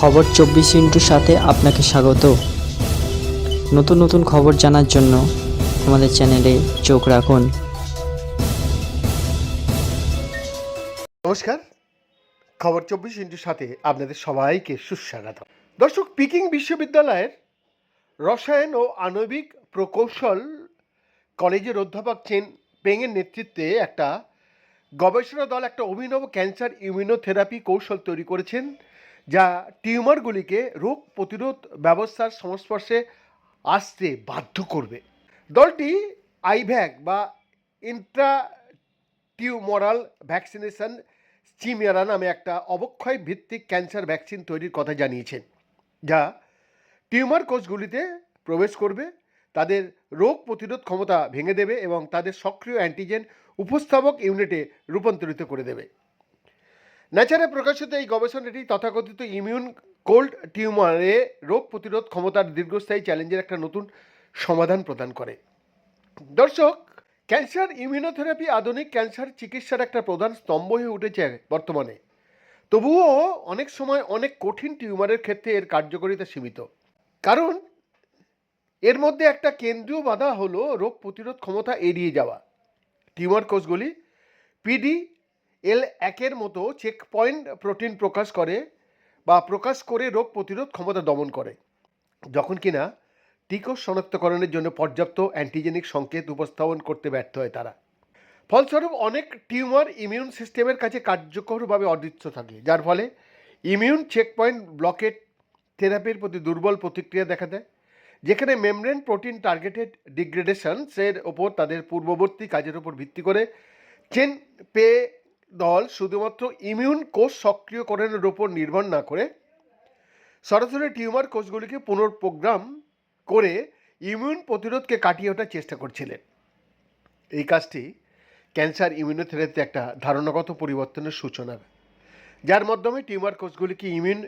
খবর চব্বিশ ইন্টুর সাথে আপনাকে স্বাগত। নতুন নতুন খবর জানার জন্য আমাদের চ্যানেলে চোখ রাখুন। নমস্কার। খবর চব্বিশ ইন্টুর সাথে আপনাদের সবাইকে সুস্বাগত দর্শক, পিকিং বিশ্ববিদ্যালয়ের রসায়ন ও আণবিক প্রকৌশল কলেজের অধ্যাপক চেন পেংয়ের নেতৃত্বে একটা গবেষণা দল, একটা অভিনব ক্যান্সার ইমিউনোথেরাপি কৌশল তৈরি করেছেন যা টিউমারগুলিকে রোগ প্রতিরোধ ব্যবস্থার সংস্পর্শে আসতে বাধ্য করবে। দলটি আইভ্যাক বা ইন্ট্রা টিউমোরাল ভ্যাকসিনেশন চিমিয়ারা নামে একটা অবক্ষয় ভিত্তিক ক্যান্সার ভ্যাকসিন তৈরির কথা জানিয়েছেন যা টিউমার কোষগুলিতে প্রবেশ করবে, তাদের রোগ প্রতিরোধ ক্ষমতা ভেঙে দেবে এবং তাদের সক্রিয় অ্যান্টিজেন উপস্থাপক ইউনিটে রূপান্তরিত করে দেবে। ন্যাচারে প্রকাশিত এই গবেষণাটি তথাকথিত ইমিউন কোল্ড টিউমারে রোগ প্রতিরোধ ক্ষমতার দীর্ঘস্থায়ী চ্যালেঞ্জের একটা নতুন সমাধান প্রদান করে। দর্শক, ক্যান্সার ইমিউনোথেরাপি আধুনিক ক্যান্সার চিকিৎসার একটা প্রধান স্তম্ভ হয়ে উঠেছে বর্তমানে। তবুও অনেক সময় অনেক কঠিন টিউমারের ক্ষেত্রে এর কার্যকারিতা সীমিত। কারণ, এর মধ্যে একটা কেন্দ্রীয় বাধা হলো রোগ প্রতিরোধ ক্ষমতা এড়িয়ে যাওয়া। টিউমার কোষগুলি পিডি এল একের মতো চেক পয়েন্ট প্রোটিন প্রকাশ করে বা প্রকাশ করে রোগ প্রতিরোধ ক্ষমতা দমন করে। যখন কিনা টিকস শনাক্তকরণের জন্য পর্যাপ্ত অ্যান্টিজেনিক সংকেত উপস্থাপন করতে ব্যর্থ হয় তারা। ফলস্বরূপ অনেক টিউমার ইমিউন সিস্টেমের কাছে কার্যকরভাবে অদৃশ্য থাকে, যার ফলে ইমিউন চেকপয়েন্ট ব্লকেট থেরাপির প্রতি দুর্বল প্রতিক্রিয়া দেখা দেয়, যেখানে মেমব্রেন প্রোটিন টার্গেটেড ডিগ্রেডেশনসের ওপর তাদের পূর্ববর্তী কাজের উপর ভিত্তি করে চেন পে দল শুধুমাত্র ইমিউন কোষ সক্রিয়করণের ওপর নির্ভর না করে সরাসরি টিউমার কোষগুলিকে পুনর্প্রোগ্রাম করে ইমিউন প্রতিরোধকে কাটিয়ে ওঠার চেষ্টা করছিলেন। এই কাজটি ক্যান্সার ইমিউনোথেরাপিতে একটা ধারণাগত পরিবর্তনের সূচনা। যার মাধ্যমে টিউমার কোষগুলিকে ইমিউন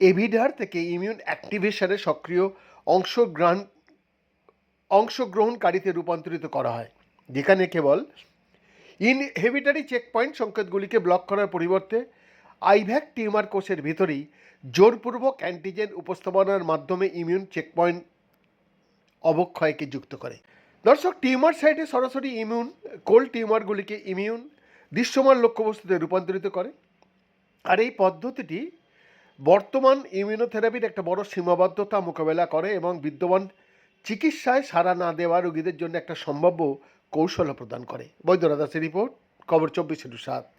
এভিডার থেকে ইমিউন অ্যাক্টিভেশনে সক্রিয় অংশগ্রহণ অংশগ্রহণকারীতে রূপান্তরিত করা হয়। যেখানে কেবল ইনহেভিটারি চেকপয়েন্ট সংকেতগুলিকে ব্লক করার পরিবর্তে আইভ্যাক টিউমার কোষের ভিতরেই জোরপূর্বক অ্যান্টিজেন উপস্থাপনার মাধ্যমে ইমিউন চেকপয়েন্ট অবক্ষয়কে যুক্ত করে। দর্শক, টিউমার সাইটে সরাসরি ইমিউন কোল্ড টিউমারগুলিকে ইমিউন দৃশ্যমান লক্ষ্যবস্তুতে রূপান্তরিত করে। আর এই পদ্ধতিটি বর্তমান ইমিউনোথেরাপির একটা বড় সীমাবদ্ধতা মোকাবেলা করে এবং বিদ্যমান চিকিৎসায় সাড়া না দেওয়া রোগীদের জন্য একটা সম্ভাব্য কৌশল প্রদান করে। বৈদ্যনাথ দাসের রিপোর্ট খবর চব্বিশ সাত।